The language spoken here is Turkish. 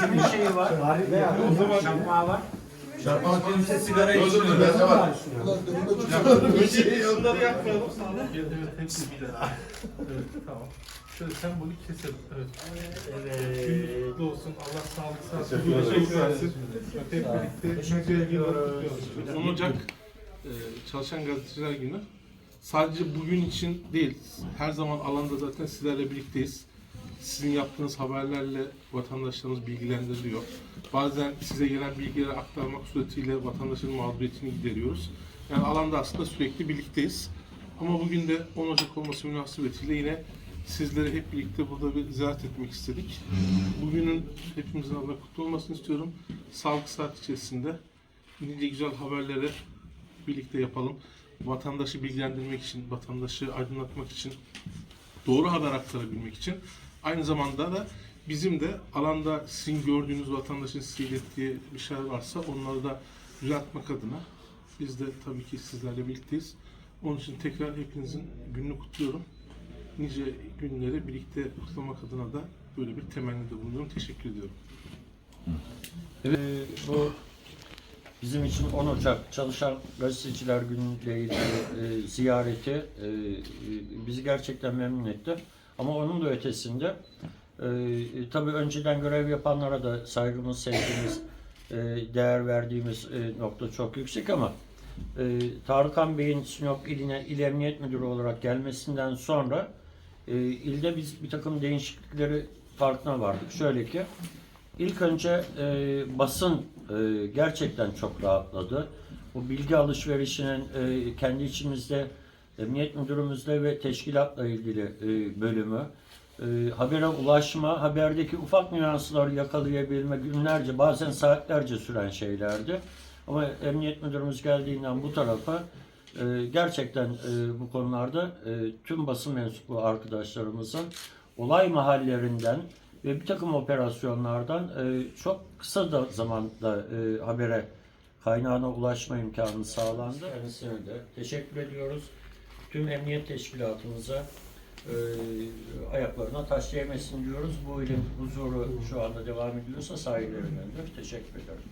Kimin şeyi var? O zaman Şapmağı var. Şartmak kimse sigara Dur, dur, dur, içmiyor. ben de var. Önce onları yapmayalım sonra. Evet, evet, hepsi bir daha. Evet, tamam. Şöyle sembolik keselim. Evet. Gününüz kutlu olsun. Allah sağlık, sağlık, Teşekkür ederim. versin. Hep birlikte kutluyoruz. 10 Ocak e, Çalışan Gazeteciler Günü. Sadece bugün için değil, her zaman alanda zaten sizlerle birlikteyiz. Sizin yaptığınız haberlerle vatandaşlarımız bilgilendiriliyor. Bazen size gelen bilgileri aktarmak suretiyle vatandaşın mağduriyetini gideriyoruz. Yani alanda aslında sürekli birlikteyiz. Ama bugün de 10 Ocak olması münasebetiyle yine sizleri hep birlikte burada bir ziyaret etmek istedik. Bugünün hepimizin adına kutlu olmasını istiyorum. Sağlık saat içerisinde nice güzel haberleri birlikte yapalım. Vatandaşı bilgilendirmek için, vatandaşı aydınlatmak için, doğru haber aktarabilmek için. Aynı zamanda da bizim de alanda sizin gördüğünüz vatandaşın size ilettiği bir şeyler varsa onları da düzeltmek adına biz de tabii ki sizlerle birlikteyiz. Onun için tekrar hepinizin gününü kutluyorum. Nice günleri birlikte kutlamak adına da böyle bir temennide bulunuyorum. Teşekkür ediyorum. Ee, bu bizim için 10 Ocak Çalışan Gazeteciler Günü ile ilgili e, ziyareti e, e, bizi gerçekten memnun etti. Ama onun da ötesinde e, e, tabii önceden görev yapanlara da saygımız, sevgimiz, e, değer verdiğimiz e, nokta çok yüksek ama e, Tarıkan Bey'in Sinop iline il emniyet müdürü olarak gelmesinden sonra e, ilde biz bir takım değişiklikleri farkına vardık. Şöyle ki İlk önce e, basın e, gerçekten çok rahatladı. Bu bilgi alışverişinin e, kendi içimizde emniyet müdürümüzle ve teşkilatla ilgili e, bölümü, e, habere ulaşma, haberdeki ufak nüansları yakalayabilme günlerce bazen saatlerce süren şeylerdi. Ama emniyet müdürümüz geldiğinden bu tarafa e, gerçekten e, bu konularda e, tüm basın mensubu arkadaşlarımızın olay mahallerinden ve bir takım operasyonlardan e, çok kısa da zamanda e, habere kaynağına ulaşma imkanı sağlandı. Kendisine de teşekkür ediyoruz. Tüm emniyet teşkilatımıza e, ayaklarına taş değmesin diyoruz. Bu ilin huzuru şu anda devam ediyorsa sahillerindendir. Teşekkür ederim.